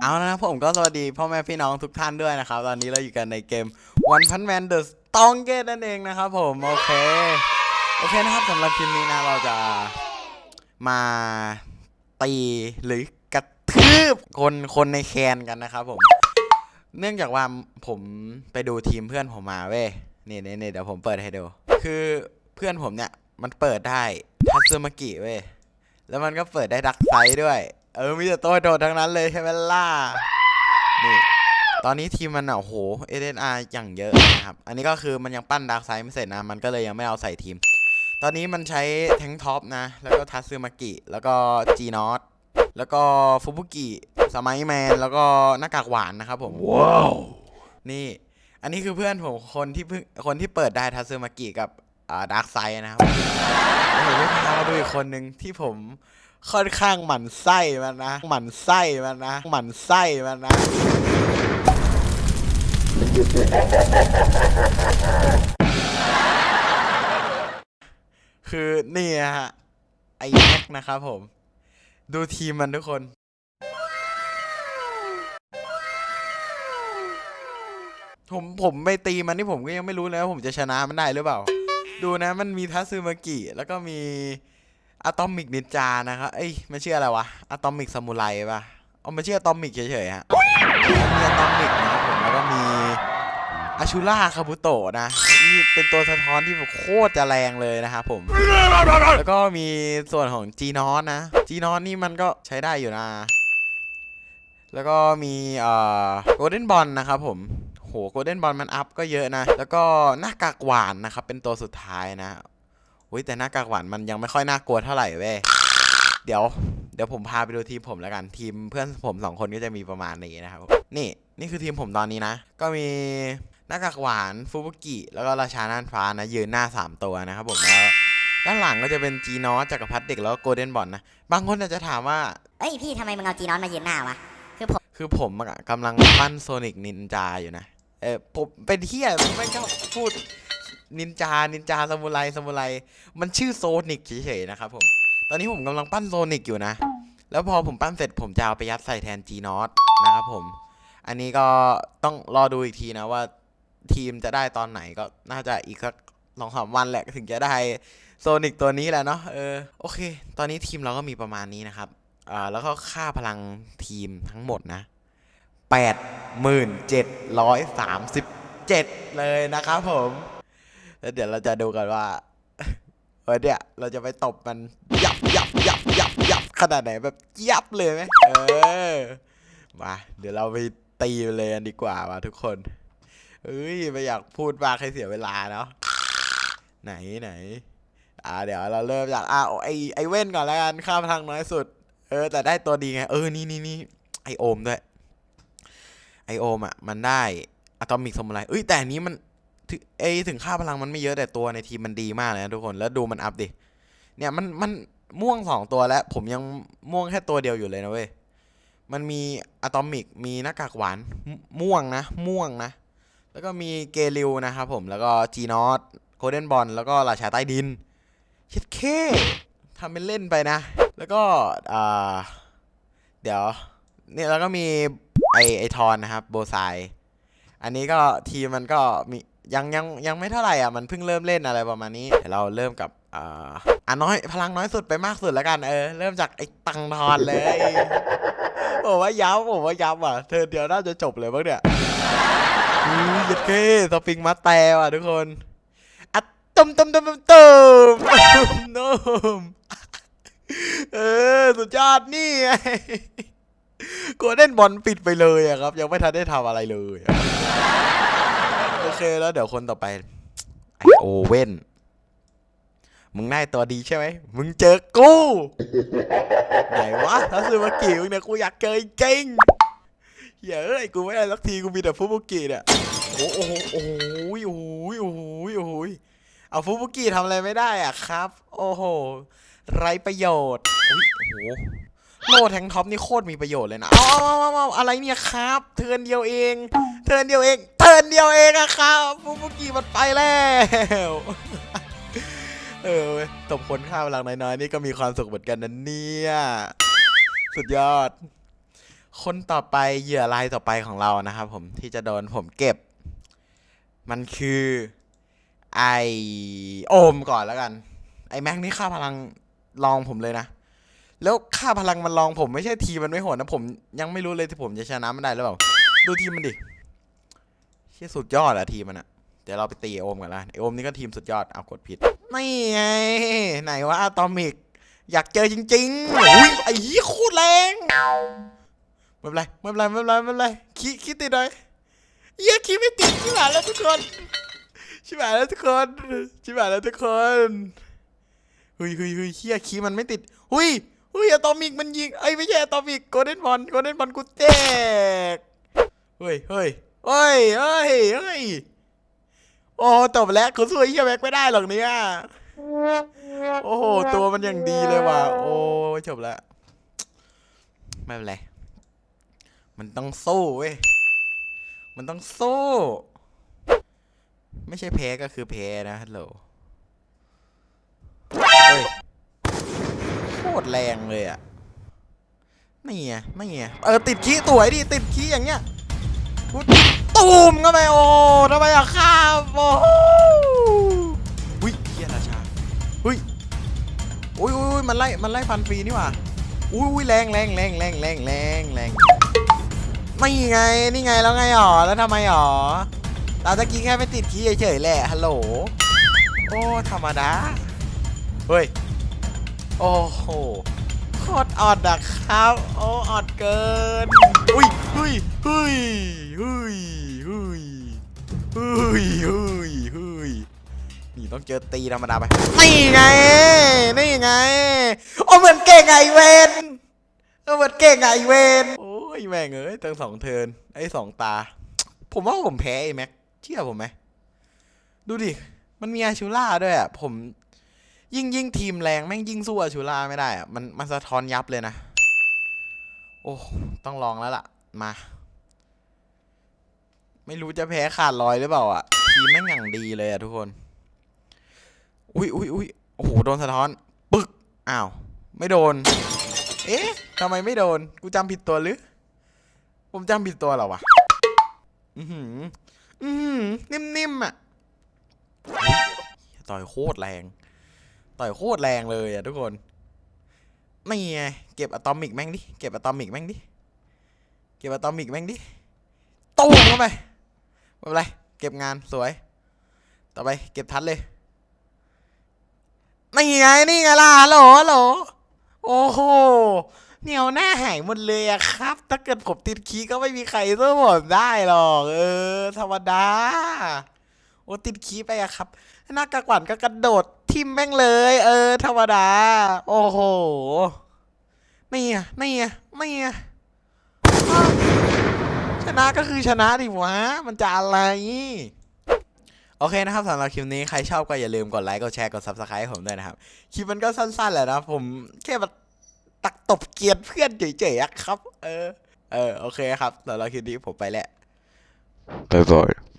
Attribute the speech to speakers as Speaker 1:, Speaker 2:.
Speaker 1: เอาละนะผมก็สวัสดีพ่อแม่พี่น้องทุกท่านด้วยนะครับ ตอนนี้เราอยู่กันในเกม One Punch Man The Strongest นั่นเองนะครับผม โอเค โอเคนะครับสำหรับคลิปนี้นะเราจะมาตีหรือกระทืบคนคนในแคนกันนะครับผม เนื่องจากว่าผมไปดูทีมเพื่อนผมมาเว้ยนี่นี่นี่เดี๋ยวผมเปิดให้ดู คือเพื่อนผมเนี่ยมันเปิดได้ทัตซึมากิเว้ยแล้วมันก็เปิดได้ดักไซด์ด้วย เออมีแต่ตัวโดดทั้งนั้นเลยใช่ไหมล่ะนี่ตอนนี้ทีมมันอะโอ้โหเอเดนอาร์อย่างเยอะนะครับ อันนี้ก็คือมันยังปั้นดักไซด์ไม่เสร็จนะ มันก็เลยยังไม่เอาใส่ทีม ตอนนี้มันใช้แทงท็อปนะ แล้วก็ทัตซึมากิ แล้วก็จีนอตแล้วก็ฟุบุกิสมัยแมน แล้วก็หน้ากากหวานนะครับผมว้าวนี่ อันนี้คือเพื่อนผมคนที่เพิ่งคนที่เปิดได้ทัตซึมากิกับอ่าดักไซด์นะครับแล้วผมก็พามาดูอีกคนหนึ่งที่ผม ค่อนข้างหมั่นไส้มันนะ หมั่นไส้มันนะ หมั่นไส้มันนะ คือเนี่นะฮะ ไอ้แม็กนะครับผม ดูทีมมันทุกคน ผมผมไปตีมันนี่ผมก็ยังไม่รู้เลยว่าผมจะชนะมันได้หรือเปล่า ดูนะมันมีทัตซึมากิแล้วก็มี อะตอมิกนินจานะครับเอ้ยมันชื่ออะไรวะอะตอมิกซามูไรป่ะเอามันชื่ออะตอมิกเฉยๆฮะมีอะตอมิกนะครับผมแล้วก็มีอาชูล่าคาบุโตะนะนี่เป็นตัวสะท้อนที่แบบโคตรจะแรงเลยนะครับผม แล้วก็มีส่วนของจีนอสนะจีนอสนี่มันก็ใช้ได้อยู่นะ แล้วก็มีเอ่อโกลเด้นบอลนะครับผมโหโกลเด้นบอลมันอัพก็เยอะนะ แล้วก็หน้ากากหวานนะครับเป็นตัวสุดท้ายนะ อุ้ยแต่หน้ากากหวานมันยังไม่ค่อยน่ากลัวเท่าไหร่เว้ยเดี๋ยวเดี๋ยวผมพาไปดูทีมผมแล้วกันทีมเพื่อนผมสองคนก็จะมีประมาณนี้นะครับ นี่นี่คือทีมผมตอนนี้นะ ก็มีหน้ากากหวานฟูบุกิแล้วก็ราชาน่านฟ้านะ ยืนหน้า 3 ตัวนะครับผมแล้วด้านหลังก็จะเป็นจีนอสจักรพรรดิเด็กแล้วก็โกลเด้นบอลนะบางคนอาจจะถามว่า
Speaker 2: เอ้ยพี่ทำไมมึงเอาจีนอนมายืนหน้าวะคือผม
Speaker 1: คือผมอะกำลังปั้นโซนิกนินจาอยู่นะเออผมเป็นเฮียไม่ชอบพูด นินจา นินจาซามูไรซามูไร มันชื่อโซนิกเฉยๆนะครับผม ตอนนี้ผมกำลังปั้นโซนิกอยู่นะ แล้วพอผมปั้นเสร็จผมจะเอาไปยัดใส่แทนจีนอตนะครับผม อันนี้ก็ต้องรอดูอีกทีนะว่าทีมจะได้ตอนไหนก็น่าจะอีกสักสองสามวันแหละถึงจะได้โซนิกตัวนี้แหละเนาะ เออ โอเค ตอนนี้ทีมเราก็มีประมาณนี้นะครับ อ่า แล้วก็ค่าพลังทีมทั้งหมดนะแปดหมื่นเจ็ดร้อยสามสิบเจ็ดเลยนะครับผม แล้วเดี๋ยวเราจะดูกันว่าเออเนี่ยเราจะไปตบมันยับยับยับยับยับขนาดไหนแบบยับเลยไหมเออมาเดี๋ยวเราไปตีเลยกันดีกว่าว่ะทุกคนเอ้ยไม่อยากพูดมากให้เสียเวลาเนาะไหนไหนอ่าเดี๋ยวเราเริ่มจากอ่าไอไอเว้นก่อนแล้วกันค่าพลังน้อยสุด เออ แต่ได้ตัวดีไง เออนี่นี่นี่ไอโอมด้วยไอโอมอะ มันได้อะตอมิกสมุไรเอ้ยแต่อันนี้มัน ถึงเอถึงค่าพลังมันไม่เยอะแต่ตัวในทีมมันดีมากเลยนะทุกคนแล้วดูมันอัพดิเนี่ยมันมันม่วงสองตัวแล้ว ผมยังม่วงแค่ตัวเดียวอยู่เลยนะเว้ยมันมีอะตอมิกมีหน้ากากหวาน ม่วงนะ ม่วงนะ แล้วก็มีเกลิวนะครับผมแล้วก็จีนอตโคเดนบอลแล้วก็ราชาใต้ดินเช็ดเคทำเป็นเล่นไปนะ แล้วก็อ่าเดี๋ยวเนี่ยแล้วก็มีไอไอทอนนะครับโบไซอันนี้ก็ทีมมันก็มี ยังยังยังไม่เท่าไหร่อะมันเพิ่งเริ่มเล่นอะไรประมาณนี้เราเริ่มกับอ่าอะน้อยพลังน้อยสุดไปมากสุดแล้วกันเออเริ่มจากไอ้ตังทอนเลยโอ้ว่ายับโอ้ว่ายับอะเธอเดี๋ยวน่าจะจบเลยบ้างเนี่ยอุ้ยเย็ดเคสปริงมาแต่ว่ะทุกคนอะตุมตุมตุมตุมตุมตุมเออสุดยอดนี่ไงกลเด้นบอลปิดไปเลยอะครับ ยังไม่ทันได้ทำอะไรเลย โอเคแล้วเดี๋ยวคนต่อไปไอโอเว่น มึงได้ตัวดีใช่ไหม มึงเจอกู ไหนวะถ้าซื้อมากี่มึงเนี่ยกูอยากเจอจริงเหี้ยเอ้ยกูไม่ได้สักทีกูมีแต่ฟุบุกิเนี่ยโอ้โหโอ้โหโอ้โหโอ้โหโอ้โหเอาฟุบุกิทำอะไรไม่ได้อะครับ โอ้โห ไรประโยชน์โอ้โห โลแทงท็อปนี่โคตรมีประโยชน์เลยนะเอาเอาเอาเอาอะไรเนี่ยครับ เทิร์นเดียวเอง เทิร์นเดียวเอง เทิร์นเดียวเองอะครับฟุบุกิมันไปแล้วเออตบคนข้าวพลังน้อยๆนี่ก็มีความสุขเหมือนกันนะเนี่ย สุดยอด คนต่อไปเหยื่อรายต่อไปของเรานะครับผมที่จะโดนผมเก็บ มันคือไอโอมก่อนแล้วกัน ไอแม็กนี่ค่าพลังลองผมเลยนะ แล้วค่าพลังมันลองผมไม่ใช่ทีมันไม่โหดนะผมยังไม่รู้เลยที่ผมจะชนะมันได้หรือเปล่าดูทีมมันดิเชี่ยสุดยอดอะทีมมันอะเดี๋ยวเราไปตีโอมกันละไอโอมนี่ก็ทีมสุดยอดเอากดผิดนี่ไงไหนว่าอะตอมิก อยากเจอจริงๆอุ้ยไอ้ยี่โคตรแรงไม่เป็นไรไม่เป็นไรไม่เป็นไรไม่เป็นไรขี้ขี้ติดหน่อยเหี้ยขี้ไม่ติดชิบหายแล้วทุกคนชิบหายแล้วทุกคนชิบหายแล้วทุกคนเฮ้ยเฮ้ยเฮ้ยเฮียขี้มันไม่ติด หุย หุยอะตอมิกมันยิงไอ้ไม่ใช่อะตอมิกโกลเด้นบอลโกลเด้นบอลกูแตกเฮ้ยเฮ้ยเฮ้ยเฮ้ยเฮ้ยโอ้จบแล้วกูสู้ไอ้เฮียแม็กไม่ได้หรอกเนี่ยโอ้โหตัวมันอย่างดีเลยว่ะโอ้จบแล้วไม่เป็นไรมันต้องสู้เว้ยมันต้องสู้ ไม่ใช่แพ้ก็คือแพ้นะฮัลโหล ตรแรงเลยอะไม่ไงไม่ไงเออติดขี้ตัวไอ้ดิติดขี้อย่างเงี้ยตูมเข้าไปโอ้ทำไมอะข้ามโอ้โหอุ้ยเฮียราชาอุ้ยอุ้ยอุ้ยอุ้ยมันไล่มันไล่ฟันฟรีนี่หว่าอุ้ยอุ้ยแรงแรงแรงแรงแรงแรงแรงไม่ไงนี่ไงแล้วไงหรอแล้วทำไมหรอตาตะกี้แค่ไม่ติดขี้เฉยๆแหละฮัลโหลโอ้ธรรมดาเฮ้ย โอ้โหโคตรอ่อนอะครับ โอ้อ่อนเกินอุ้ยเฮ้ยเฮ้ยเฮ้ยเฮ้ยเฮ้ยเฮ้ยเฮ้ยนี่ต้องเจอตีธรรมดาไปนี่ไงนี่ไงโอ้เหมือนเก่งไอเวนเอเหมือนเก่งไอเวนโอ้ยแม่งเอ้ยตั้งสองเทินไอ้สองตา ผมว่าผมแพ้ไอแม็กเชื่อผมไหมดูดิมันมีอาชูล่าด้วยอะผม ยิ่งยิ่งทีมแรงแม่งยิ่งสู้อาชูล่าไม่ได้อะมันมันสะท้อนยับเลยนะ โอ้ ต้องลองแล้วล่ะ มา ไม่รู้จะแพ้ขาดลอยหรือเปล่าอะ ทีมแม่งอย่างดีเลยอะทุกคน อุ้ยอุ้ยอุ้ยโอ้โห โดนสะท้อน ปึก อ้าว ไม่โดน เอ๊ะทำไมไม่โดน กูจำผิดตัวหรือ ผมจำผิดตัวเหรอวะ อือหือ อือหือ นิ่มๆอะ ต่อยโคตรแรง ต่อยโคตรแรงเลยอะทุกคนไม่ไงเก็บอะตอมิกแม่งดิ เก็บอะตอมิกแม่งดิ เก็บอะตอมิกแม่งดิตู้มเข้าไปไม่เป็นไร เก็บงานสวย ต่อไปเก็บทัดเลย นี่ไง นี่ไงล่ะฮัลโหลฮัลโหลโอ้โห เหนียวหน้าหายหมดเลยอะครับ ถ้าเกิดผมติดคีก็ไม่มีใครสู้ผมได้หรอก เออ ธรรมดา โอ้ติดคีไปอะครับหน้ากากหวานก็กระโดดทิมแม่งเลย เออ ธรรมดา โอ้โหนี่อะนี่อะนี่อะชนะก็คือชนะดิวะ มันจะอะไร โอเคนะครับสำหรับคลิปนี้ใครชอบก็อย่าลืมกดไลค์ กดแชร์ กด subscribe ผมด้วยนะครับ คลิปมันก็สั้นๆแหละนะผมแค่มาตักตบเกียนเพื่อนเฉยๆอะครับ เออ เออ โอเคครับสำหรับคลิปนี้ผมไปแล้ว
Speaker 3: Bye bye.